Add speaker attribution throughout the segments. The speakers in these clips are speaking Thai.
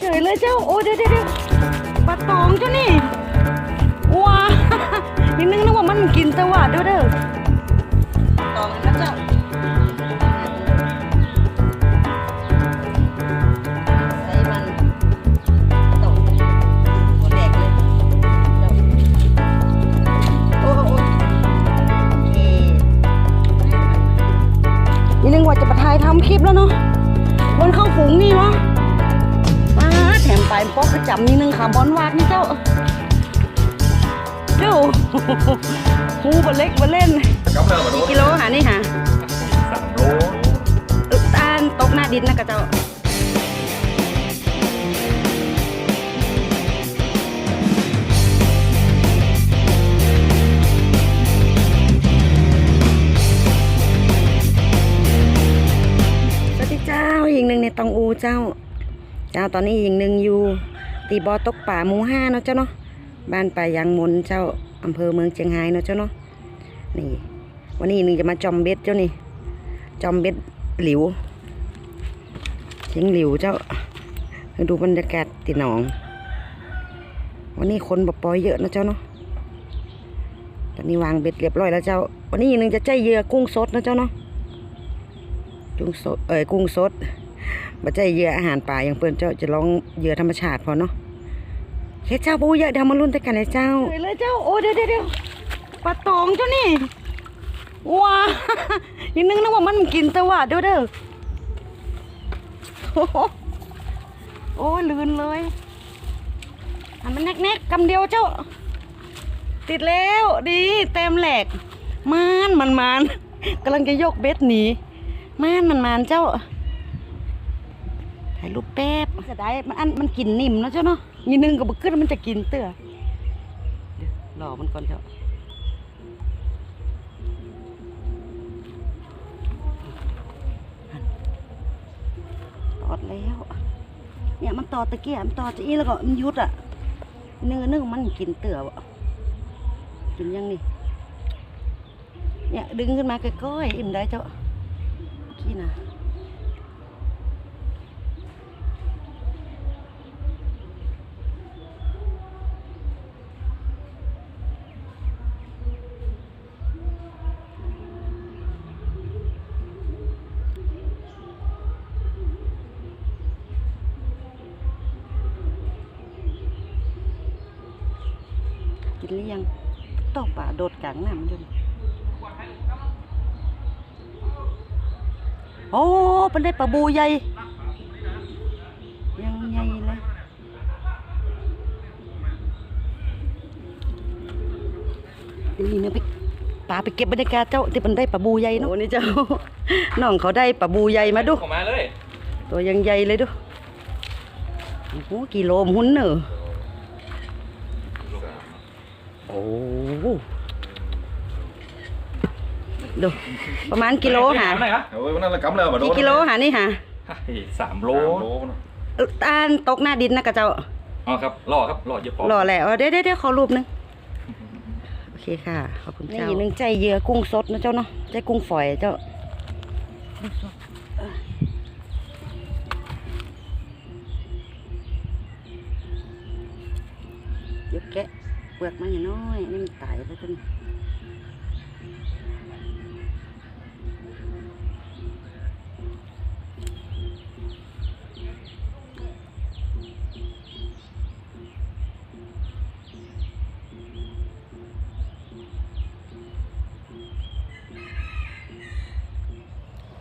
Speaker 1: เฉยเลยเจ้า โอ้เดี๋ยวเดี๋ยวเดี๋ยวปลาตองเจ้านี่ว้ายังนึกนึกว่ามันกินแต่ว่าเด้อเด้อตองนะเจ้าใส่มันตองโคแดกเลยเจ้าโอ้โหโอเคนี่นึกว่าจะมาถ่ายทำคลิปแล้วเนาะบนเข้าฝูงนี่วะป้า แถมไปอกกระจำนี่นึงขาบอลวาดนี่เจ้าเจ้าหูบะเล็กบะเล่น
Speaker 2: กี่
Speaker 1: กิโลหานี่หา
Speaker 2: สามโล
Speaker 1: อึกตาลตกหน้าดินนะกะเจ้าสวัสดีเจ้าอีกหนึ่งในตองอูเจ้า เจ้าตอนนี้อีกหนึ่งอยู่ ตีบอตกป่าหมู่ห้าเนาะเจ้าเนาะบ้านป่ายางมนเจ้าอำเภอเมืองเชียงรายเนาะเจ้าเนาะนี่ วันนี้อีกหนึ่งจะมาจอมเบ็ดเจ้านี่จอมเบ็ดหลิวเชียงหลิวเจ้าดูบรรยากาศติหนอง วันนี้คนบปอยเยอะนะเจ้าเนาะตอนนี้วางเบ็ดเรียบร้อยแล้วเจ้า วันนี้อีกหนึ่งจะใจเยือกุ้งสดนะเจ้าเนาะกุ้งสดเอ้ยกุ้งสด บ่ใจเยื่ออาหารป่าอย่างเปิ้นเจ้าจะลองเยื่อธรรมชาติพอเนาะเฮ็ดเจ้าปูเยอะเดี๋ยวมาลุ้นด้วยกันเลยเจ้าเลยเจ้าโอ้เดี๋ยวเดี๋ยวปลาตองเจ้านี่ว้ายังนึกนึกว่ามันกินแต่ว่าเด้อเด้อโอ้โอ้ลื่นเลยอันมันแนกๆกำเดียวเจ้า ติดแล้วดีเต็มแหลกมานมันมันกำลังจะยกเบ็ดหนีมานมันมันเจ้า ถ่ายรูปแป๊บจะได้มันอันมันกินนิ่มเนาะเจ้าเนาะยีนึงก็บขึ้นมันจะกินเตื้อเดี๋ยวรอมันก่อนเจ้าตอดแล้ว เนี่ยมันตอดตะเกียบมันตอดจะอีแล้วก็มันยุดอะเนื้อเนื้อมันกินเตือบอกินยังนี่เนี่ยดึงขึ้นมาก้อยๆอิ่มได้เจ้าขี้นะ กินหรือยังตอกป่าโดดกลางน้ำอยู่นี่โอ้เป็นได้ปลาบูใหญ่ยังใหญ่เลยนี่เนี่ยไปป่าไปเก็บบรรยากาศเจ้าที่มันได้ปลาบูใหญ่เนาะโอ้นี่เจ้าน้องเขาได้ปลาบูใหญ่มาดู
Speaker 2: เข้ามาเลย
Speaker 1: ตัวยังใหญ่เลยดูโอ้โหกิโลมหุ่นเนอะโอ้โห ดู ประมาณกิโลหา
Speaker 2: ไหนครับโอ้ยวันนั้นเรากำเนิดมาโดน
Speaker 1: กี่กิโลหานี่หา
Speaker 2: สามโล
Speaker 1: เออตาลตกหน้าดินนะกะเจ้า
Speaker 2: อ๋อครับรอครับรอเยอะปอ
Speaker 1: รอแล้วเดี๋ยวเดี๋ยวเดี๋ยวขอรูปหนึงโอเคค่ะขอบคุณเจ้านี่นึงใจเหยื่อกุ้งสดนะเจ้าเนาะใจกุ้งฝอยเจ้ากุ้งสดเออเดี๋ยวแกะเปลือกมันอย่างน้อยนี่มันตายแล้วตัว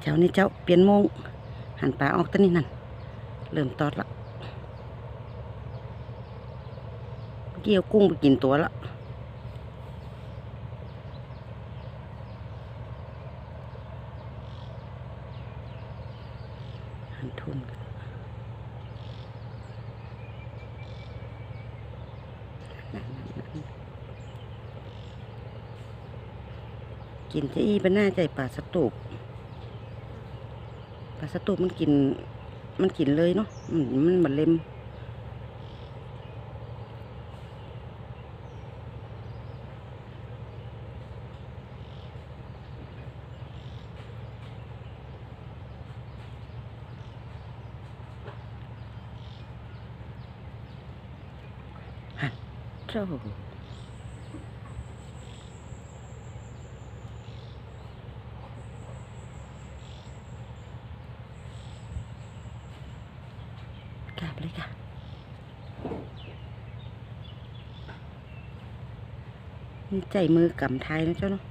Speaker 1: นี้านี่เจ้าเปลี่ยนโมงหันปลาออกตัวนี้นั่นเริ่มตอดละเมื่อกี้เอากุ้งไปกินตัวละหันทุนกินจะอีเป็นหน้าใจปลาสตูป สตูมันกิน มันกินเลยเนาะมันมันเล็มโจ้ ใจมือกำไทยนะเจ้าเนาะ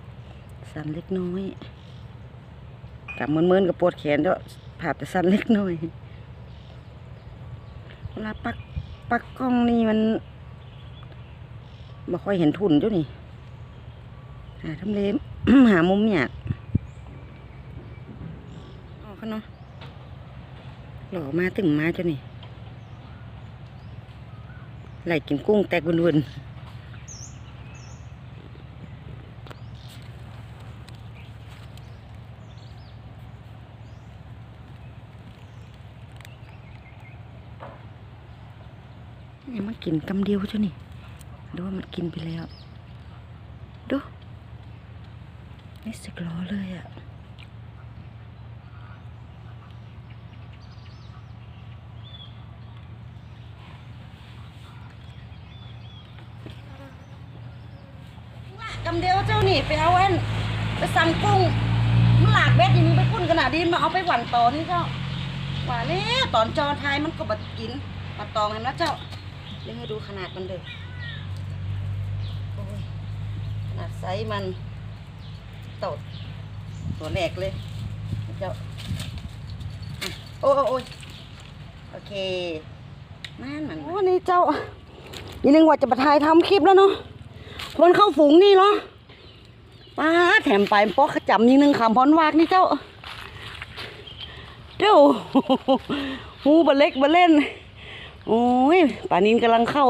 Speaker 1: สั่นเล็กน้อยกำเมินๆกับปวดแขนเจ้าผ่าแต่สั่นเล็กน้อยเวลาปักปักกล้องนี่มันบ่ค่อยเห็นทุนเจ้านี่หาทำเลหามุมอยากออกเขาเนาะหล่อมาถึงมาเจ้านี่ไหลกินกุ้งแตกวุ่นๆ เนี่ยมัน กินกำเดียวเจ้านี่ดูว่ามันกินไปแล้ว ดูไม่สึกล้อเลยอะ่ะกำเดียวเจ้านี่ไปเอาเอ็นไปสั่งกุ้งมันหลากเบ็ดอย่างนี้ไปกุ้นขนาดนี้มาเอาไปหวันตอนี่เจ้าหวานแล้วตอนจอไทยมันก็บัดกินมาตองเห็นไหมเจ้า เล่นให้ดูขนาดมันเด้อโอ้ยขนาดไซส์มันตดตัวแรกเลยเจ้าอะโอ้โอ้ยโอเคนั่นมันโอ้นี่เจ้าอีนึงว่าจะมาถ่ายทำคลิปแล้วเนาะคนเข้าฝูงนี่เหรอป้าแถมไปป๊อกขจำยิงหนึ่งคำพรวากนี่เจ้าเจ้าหูบะเล็กบะเล่น โอ้ยป่านินกำลังเข้า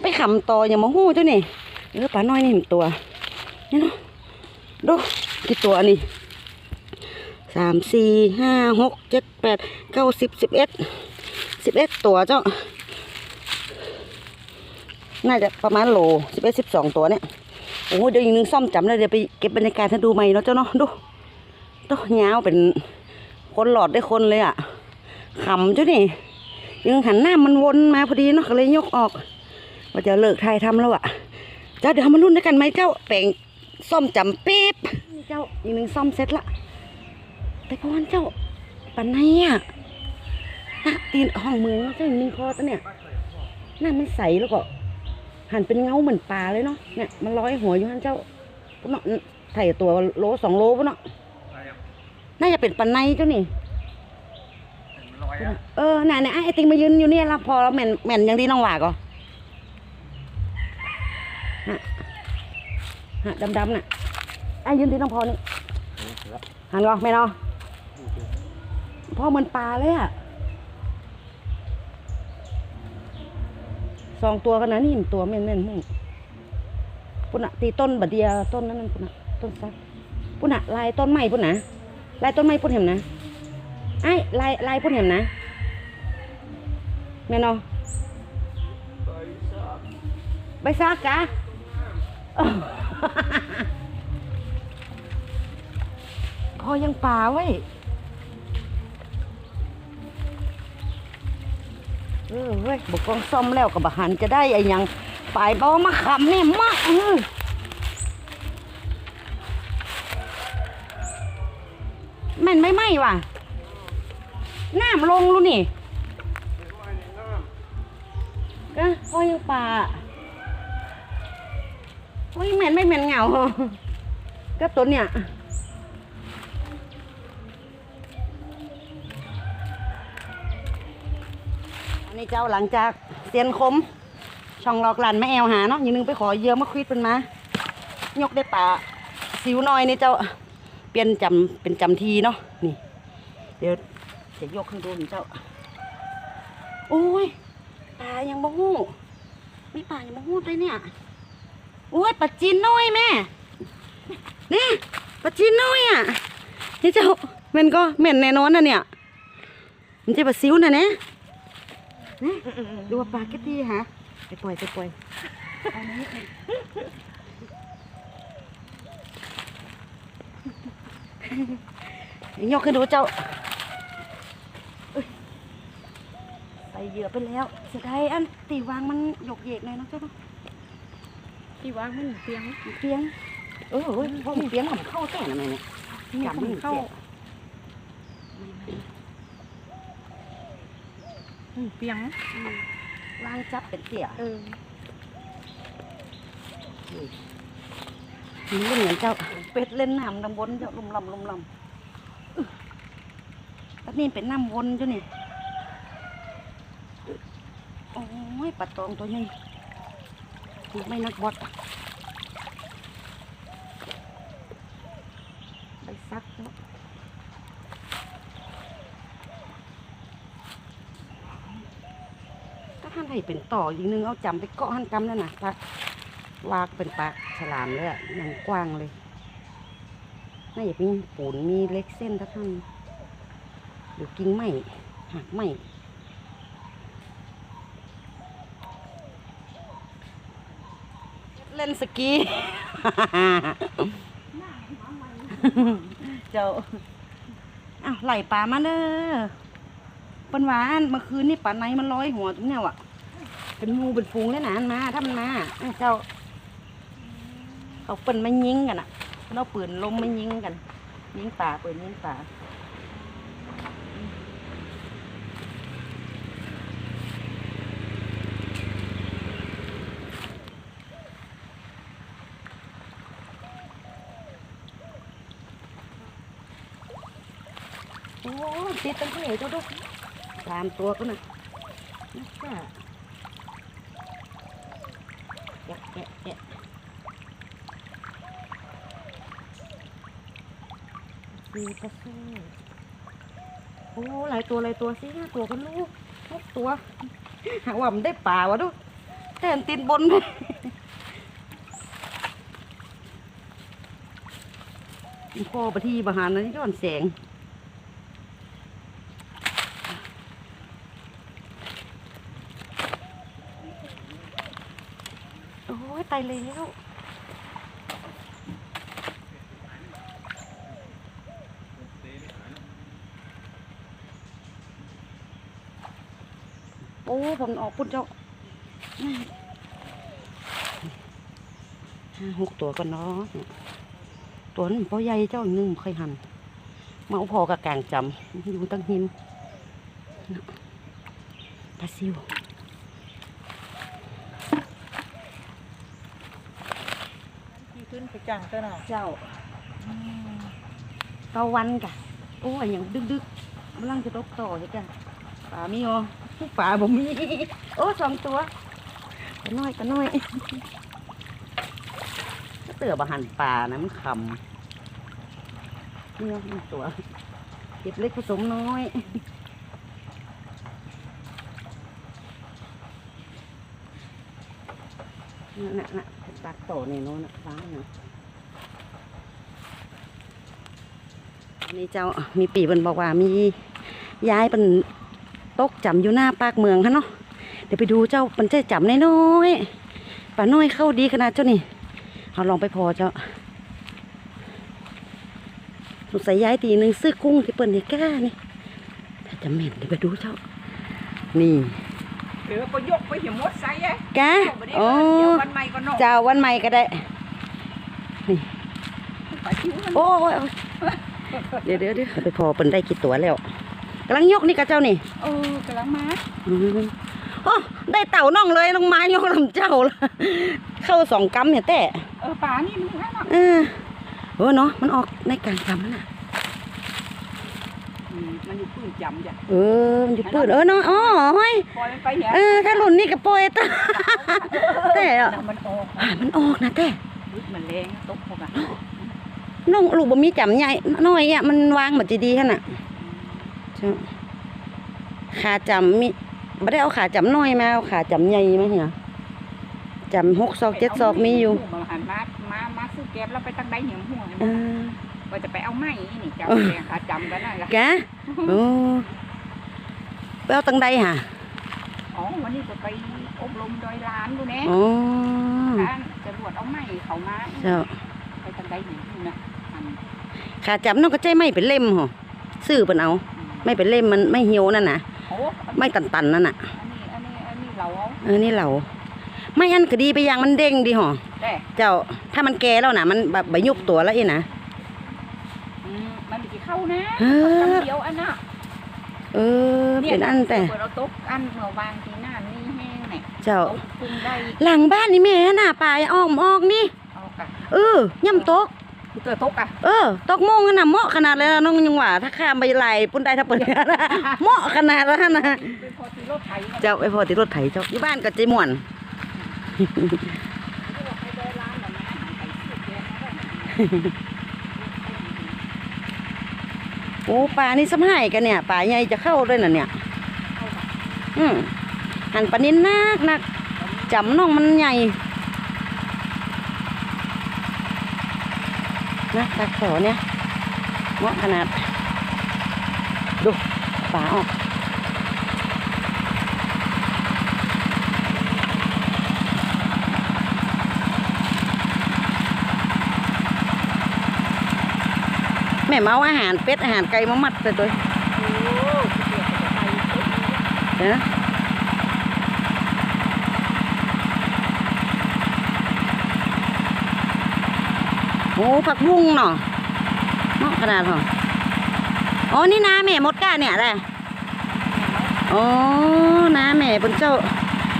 Speaker 1: ไปขำต่ออย่ามาหู้เจ้านี่เออป่าน้อยนี่เห็นตัวนี่เนาะดูกี่ตัวนี่สามสี่ห้าหกเจ็ดแปดเก้าสิบสิบเอ็ดสิบเอ็ดตัวเจ้า น่าจะประมาณโหลสิบเอ็ดสิบสองตัวเนี่ยโอ้เดี๋ยวอีกหนึงซ่อมจำได้เดี๋ยวไปเก็บบรรยากาศให้ดูใหม่เนาะเจ้าเนาะดูดูยาวเป็นคนหลอดได้คนเลยอะขำเจ้านี่ ยังหันหน้ามันวนมาพอดีเนาะก็เลยยกออกว่าจะเลิกถ่ายทำแล้วอะเจ้าเดี๋ยวมาลุ้นด้วยกันไหมเจ้าแปลงซ่อมจำปี๊บนี่เจ้าอีกหนึ่งซ่อมเสร็จละแต่ก่อนเจ้าปันไหนอะฮะตีนห้องมือเจ้าอีกหนึ่งคอตัวเนี่ยหน้ามันใสแล้วก็ หันเป็นเงาเหมือนปลาเลยเนาะเนี่ยมันลอยหัวอยู่ฮันเจ้าปุ๊เนาะไถ่ตัวโลสองโลปุ๊เนาะน่าจะเป็นปันในเจ้านี่
Speaker 2: ลอยอะ
Speaker 1: เออน่ะเนี่ยไอ้ติงมายืนอยู่เนี่ยละพอแม่นแม่นย่างที่น้องหว่าก็ฮะฮะดำๆน่ะไอ้ยืนที่น้องพอนี่หันก็แม่นเนาะพ่อเหมือนปลาเลยอะสองตัวกันนะนี่ตัวแม่นแม่นๆหึ่งปุ่นอะตีต้นบดเดียต้นนั้นนั่นปุ่นอะต้นซักปุ่นอะลายต้นไม้ปุ่นนะลายต้นไม้ปุ่นเห็นนะ ไอ้ลายลายพุ่นเห็นนะแม่นอใบซากกะอ้าวพอยังป่าไว้ยเออเว้ยบกกองซ่อมแล้วกับบหันจะได้ไอ้ยังปลายบามาขำนี่มากเออแม่นไม่ไหมว่ะ น้ำลงรู้นี่ก็พ่อยังป่าพ่อยังเหม็นไม่เหม็นเหงาก็ตัวเนี่ยอันนี้เจ้าหลังจากเซียนคม ช่องหลอกหลันไม่แอวหาเนาะอย่างนึงไปขอเยอะมาควิดเป็นมายกได้ป่าสิวน่อยนี่เจ้าเปลี่ยนจำเป็นจำทีเนาะนี่ เดี๋ยว จะยกขึ้นดูหนเจ้า โอ้ยปลายังบ่หู้มีปลายังบ่หู้เลยเนี่ย โอ้ยปลาจีนน้อยแม่เนี่ยปลาจีนน้อยอะนี่เจ้าแม่นก็แม่นแน่นอนนะเนี่ย มันจะปลาซิวนะเนี่ยเนี่ยดูปลาเกตตี้ฮะไปปล่อยไปปล่อยเดหนึ่งยกขึ้นดูเจ้า ใส่เหยื่อไปแล้วเสียดายอันตีวางมันหยกเหยกหน่อยเนาะเจ้าเนาะ
Speaker 3: ที่ว่ามันเปียง
Speaker 1: เปียงเออเว้ยเพราะมันเปียงมันเข้าแก่ทำไมเนี่ย
Speaker 3: มี
Speaker 1: จำ
Speaker 3: ค
Speaker 1: ไม่
Speaker 3: น
Speaker 1: เห็น
Speaker 3: เข้า
Speaker 1: เสีย
Speaker 3: อืมเปียง
Speaker 1: วางจับเป็นเสีย
Speaker 3: เออ
Speaker 1: นี่ก็เหมือนเจ้าเป็ดเล่นน้ำน้ำวนเจ้าลุ่มลำลุ่มลำอึ๊ะแตนี่เป็นน้ำวนเจ้านี่โอ้ย ปลาตองตัวนี้ถูกไม่นักบอดไปซักเจ้าถ้าท่านให้เป็นต่ออีกนึงเอาจำไปเกาะหันกำนั่นน่ะปลาวากเป็นปลาฉลามเลยอย่างกว้างเลยน่าจะมีปูนมีเล็กเส้นถ้าท่านหรือกิ่งไม้หักไม้ ล่นสกี เจ้าอ้าวไหลปลามาเด้อปันหวานเมื่อคืนนี่ปลาไหนมันลอยหัวตรงเนี้ยว่ะเป็นงูเป็นฟูงเลยนะมา ถ้ามันมาเจ้าเขาเปิ่นมายิงกันอะเราปืนลมมายิงกัน ยิงป่าปืนยิงป่าโอ้ ติดตั้งเท่เจ้าดูตามตัวก็นะนักจ้าแกะแกะแกะมีปลาสู้โอ้หลายตัวหลายตัวสิห้าตัวกันลูกหกตัวหาว่ามันได้ป่าวะดูแต่นติดบนพ่อไปทีบาหารนั้นย้อนแสง โอ้ยตายแล้ว โอ้ ผมออกพุ่นเจ้าห้าหกตัวกันเนาะตัวนั้นพอใหญ่เจ้าอีกหนึงบ่เคยหันมาเอาพอกับกลางจำอยู่ตั้งหิมน่ะปลาซิว
Speaker 3: ที่ขึ้นไปจังตัวน่ะ
Speaker 1: เจ้าเกาวันกะโอ้ยอย่างดึกดึกๆกำลังจะตกต่อใช่จ้ะ ป่ามีอ๋อป่าบ่มีโอ้สองตัวก็น้อยก็น้อยก็เตือบอาหารป่านะมันคำนี่หนึ่งตัวเก็บเล็กผสมน้อยน่ะน่ะน่ะปากโตนี่โน้นน่ะฟ้าน่ะนี่เจ้ามีปีเป็นบอกว่ามีย้ายเป็น ตกจำอยู่หน้าปากเมืองฮะเนาะเดี๋ยวไปดูเจ้ามันจะจำน้อยๆป่าน้อยเข้าดีขนาดเจ้านี่เอาลองไปพอเจ้าสงสัยยายตีหนึ่งซื้อกุ้งที่เปิ้นนี่กล้านี่ถ้าจะเหม็นเดี๋ยวไปดูเจ้า นี่
Speaker 3: เดี๋ยวก็ยกไปเหี่ยมดไซส์ไอ้
Speaker 1: กะ
Speaker 3: เดี๋ยว
Speaker 1: โอ้
Speaker 3: เดี๋ยววันใหม่ก็นอก
Speaker 1: เจ้าวันใหม่ก็ได้
Speaker 3: ไปคิวมัน
Speaker 1: โอ้ยโอ้ยเดี๋ยวเดี๋ยวเดี๋ยวไปพอเปิ้นได้กี่ตัวแล้วกำลังยกนี่กับเจ้านี่
Speaker 3: เออกำลังมา
Speaker 1: อืมโอ้ได้เต่าน่องเลยน้องไม้ยกลำเจ้าละเข้าสองกำเนี่ยแต่
Speaker 3: เออป่านี่มันแค่น่ะ
Speaker 1: เออเออเนาะมันออกในกลางกำน่ะ
Speaker 3: อืมมันอยู่ปืนจำจ้ะ
Speaker 1: เออมันอยู่ปืนเออเนาะอ๋อเฮ้ย
Speaker 3: ปล่อยมันไปเนี่ย
Speaker 1: เออถ้าหล่นนี่กับโปรยตาแต่อะ
Speaker 3: น่ะมันออก
Speaker 1: อ่ามันออกนะแต่
Speaker 3: ลึกมันแรงตกพวกอะ
Speaker 1: น้องลูกบ่มีจำใหญ่น้อยอะมันวางแบบดีๆขนาดเจ้า ขาจำมีไม่ได้เอาขาจำน้อยมาเอาขาจำใหญ่มาเหรอจำหกซอกเจ็ดซอกมีอยู่
Speaker 3: มาหันมามามาซื้อแก๊บแล้วไปตั้งได้เหี่ยมหัว
Speaker 1: เออ
Speaker 3: ว่าจะไปเอาไม้นี่จำ
Speaker 1: เออ
Speaker 3: แรงขาจำกันนั่นแหละ
Speaker 1: แกโอ้ไปเอาตังใดฮะ
Speaker 3: อ๋อวันนี้จะไปอบรมโดยร้านดูแน่
Speaker 1: อ๋อ
Speaker 3: ร้านจะรวดเอาไม้เขามา
Speaker 1: เจ้า
Speaker 3: ไปตั้งได้เหี่ยมหัวนะอัน
Speaker 1: ขาจับน้องก็ใจไม่เป็นเล่มหรอซื้อเป็นเอา ไม่เป็นเล่มมันไม่เหี่ยวนั่นน่ะ
Speaker 3: โอ้อัน
Speaker 1: ไม่ตันๆนั่นน่ะ
Speaker 3: นี้อันนี้อันนี้เราเอา
Speaker 1: เออนี่เหล่าไม่อันก็ดีไปอย่างมันเด้งดีหรอ
Speaker 3: แต่
Speaker 1: เจ้าถ้ามันแก่แล้วนะมันแบบใบยุบตัวแล้วอีนะ
Speaker 3: อืมมันมีกี่เข้านะ
Speaker 1: เออ
Speaker 3: คำเดียวอันน่ะ
Speaker 1: เออเป็นอันแต่
Speaker 3: เปิดเราตกอันเมื่อวานที่หน้านี่แห้งเนี่ย
Speaker 1: เจ้า
Speaker 3: ตกปรุงได้
Speaker 1: หลังบ้านนี่แม่น่ะป่าอ้อมออกนี่
Speaker 3: เอากะ
Speaker 1: เออย่ำตก
Speaker 3: เกิดตกอะ
Speaker 1: เออตกโมงกันน่ะเหมาะขนาดเลยนะน้องยังว่าถ้าข้ามไปไหลปุ่นได้ถ้าเปิดนะเหมาะขนาดแล้วนะ
Speaker 3: เป็นพอที่รถไถมัน
Speaker 1: เจ้าไปพอติดรถไถเจ้าที่บ้านก็ใจม่วน
Speaker 3: ที่ว่าไปเดินร้านแบบนั้นอาหารไทยสุดแยะมาได้
Speaker 1: โอ้ป่านี่สมัยกันเนี่ยป่าใหญ่จะเข้าด้วยน่ะเนี่ย
Speaker 3: เข้ามา
Speaker 1: อืมหันปลานินนักนักจำน้องมันใหญ่ นะตาขอเนี่ยเหมาะขนาด ดูป่าออกแม่เมาอาหารเป็ดอาหารไก่มามัดไปตัว
Speaker 3: โอ้เกี่ยวกับไปสุดนี้
Speaker 1: นะ อ้ผักบุ้งเนาะเนาะขนาดเหรออ๋อนี่นาแม่มดก้าเนี่ยแหละอ๋อนาแม่เปิ้นเจ้า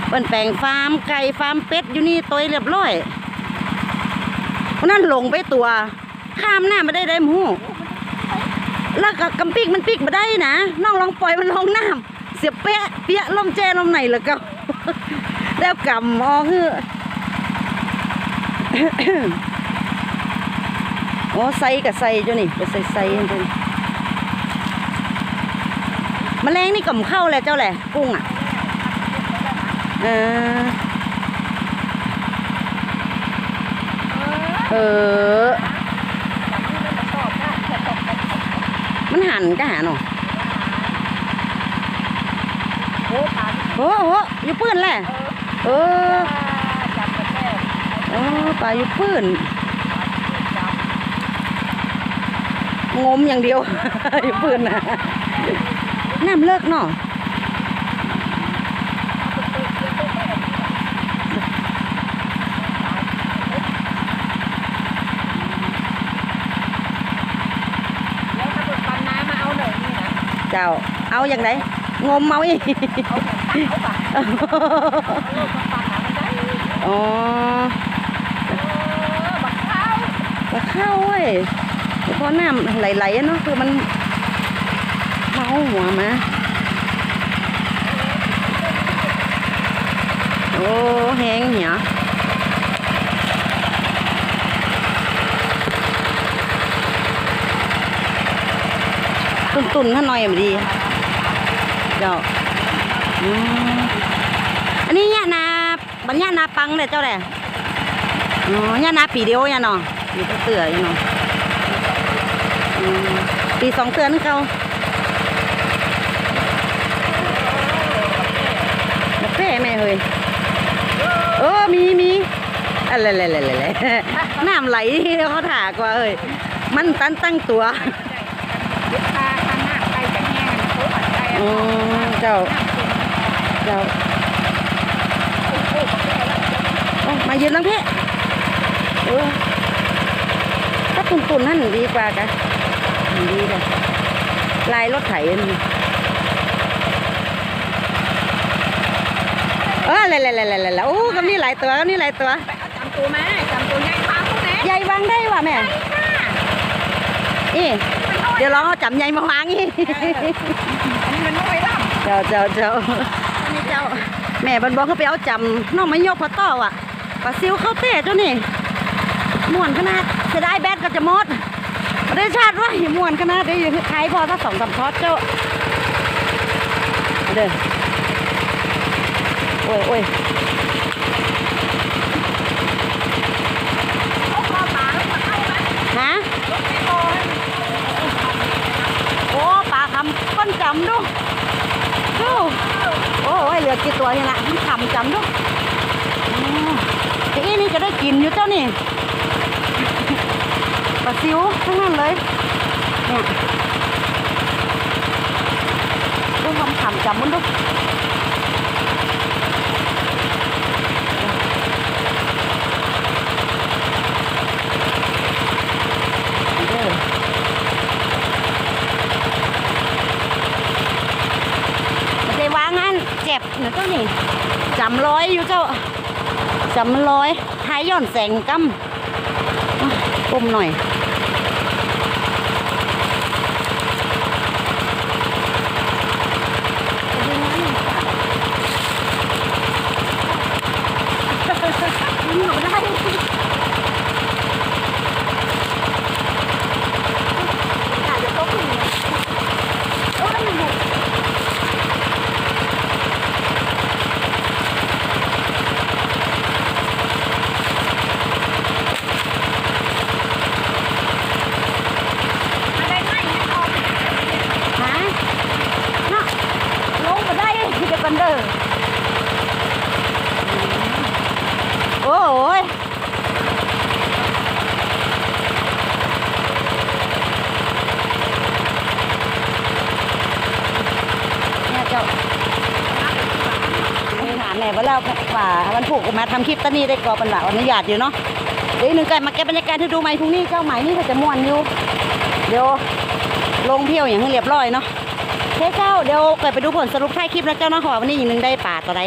Speaker 1: เปิ้นแปลงฟาร์มไก่ฟาร์มเป็ดอยู่นี่ตัวเรียบร้อยวันนั้นหลงไปตัว ข้ามหน้าม่ได้ได้หมูแล้วก็กำปิกมันปิกมาได้นะน้องลองปล่อยมันลงน้ำเสียเปะเปียะล่มแจล่มไหนแล้วก็แล้วกำออกเฮ้ อโอ้ใส่กับใส่จ้ะนี่ไปใส่ใส่จ้ะนี่แมลงนี่ก่ำเข้าแล้วเจ้าแหละกุ้งอะเออเออ มันหันก็หาเนาะ
Speaker 3: โอ้ปลา
Speaker 1: โอ้โหอยู่ปืนแหละเออเออปลาอยู่ปืน
Speaker 3: จับ
Speaker 1: งมอย่างเดียวอยู่ปืนนะน้ำเลิกเนาะ
Speaker 3: เจ้า
Speaker 1: เอาอย่างไรงมเอาอีก
Speaker 3: เอาเนี่ยตักเอาปะเอาลูกมาปันน้ำมันได้
Speaker 1: อ๋อ
Speaker 3: เออบักข้าว
Speaker 1: ปลาเข้าเว้ย ราะน้ำไหลๆเนาะคือมันเมาหัวมาโอ้แห้งเหี่ยตุ่นๆถ้าหน่อยมันดีเจ้าอันนี้เนี่ยนาบัญญานาปังเลยเจ้าแหละอ๋อเนี่ยนาปีเดียวเนี่ยเนาะอยู่ตัวเตืออยู่เนาะ ปีสองเตือนนึงเขากาแฟแม่เฮ้ยเออมีมีอะไรอะไรอะไรอะไรน้ำไหลเขาถากว่าเอ้ยมันตันตั้งตัว
Speaker 3: ยึดปลาข้างหน้าไปจะแห้งโต๊ะปัดไป
Speaker 1: อืมเจ้า เจ้า
Speaker 3: โอ้โห
Speaker 1: โอ้มายืนลังเพะเออถ้าตุ่นๆนั่นดีกว่ากะดีเลยลายรถไถนี่เอออะไรๆๆๆโอ้กำนี่หลายตัวกำนี่หลายตัว
Speaker 3: ไปเอาจำตัวมาจำตัวใหญ่ปลาพวกนี้
Speaker 1: ใหญ่วางได้ว่ะแม่อีเดี๋ยวลองเอาจับใหญ่มาวางอี
Speaker 3: อันนี้มันน้อยล่ะ
Speaker 1: เจ้าเจ้าเจ้าอันนี้เจ้าแม่บันบอกเขาไปเอาจำน้องไม่ยกพอต่อว่ะปลาซิวเข้าเตะเจ้านี่ม่วนขนาดจะได้แบตก็ จะหมดไม่ได้ชาติว่าม่วนขนาดได้อยู่ใครพอถ้าสองสามช็อตเจ้าเด้อโอ้ยโอ้ยฮะโอ้ปลาคำก้นจำดูดูโอ้ยเหลือกี่ตัวนี่นะมันขำจำดูอืมทีนี้นี่จะได้กินอยู่เจ้านี่ ปลาซิวทั้งนั้นเลยเนี่ยดูความขำจับมันดู็บนะเจ้านี่จำร้อยอยู่เจ้าจำร้อยท้ายย่อนแสงกั้มปุ่มหน่อย มาทำคลิปตอนนี้ได้กรอปันหลาอนุญาตอยู่เนาะเดี๋ยวอีกหนึ่งการมาแก้บรรยากาศที่ดูไหมพรุ่งนี้เจ้าไหมนี่ก็จะม่วนอยู่เดี๋ยวลงเที่ยวอย่างให้เรียบร้อยเนาะเฮ้เจ้าเดี๋ยวเกิดไปดูผลสรุปท้ายคลิปแล้วเจ้าเนาะขอวันนี้อย่างหนึ่งได้ป่าต่อใด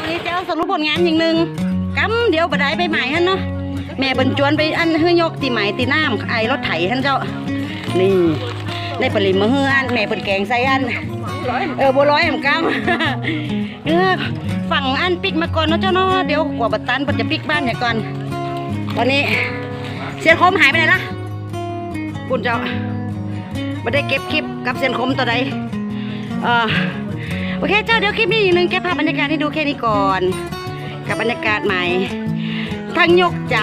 Speaker 1: วันนี้เจ้าสรุปผลงานอย่างหนึ่งกำเดี๋ยวบัดได้ไปใหม่ฮันเนาะแม่บรรจวนไปอันเฮือยกตีไหมตีน้ำไอรถไถฮันเจ้า นี่ได้ปริมมาเฮืออันแม่เปิดแกงใส่อันเออบัวร้อยแหมกำเออ ฝั่งอันปิกมาก่อนเนาะเจ้าเนาะเดี๋ยวกว่าบัตตันปัจจะปิกบ้านเนี่ยก่อน ตอนนี้เสียนคมหายไปไหนละคุณเจ้าไม่ได้เก็บคลิปกับเส้นคมตัวใดเออโอเคเจ้าเดี๋ยวคลิปนี้อีกหนึงแกภาพบรรยากาศให้ดูแค่นี้ก่อน กับบรรยากาศใหม่ทั้งยกจ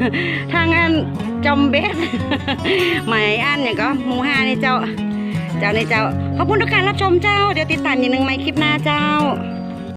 Speaker 1: ำทั้งอันจำเบสใหม่อันอย่างก็มูห้านี่เจ้า เจ้าในเจ้าขอบคุณทุกการรับชมเจ้า เดี๋ยวติดตามอีกหนึ่งใหม่คลิปหน้าเจ้า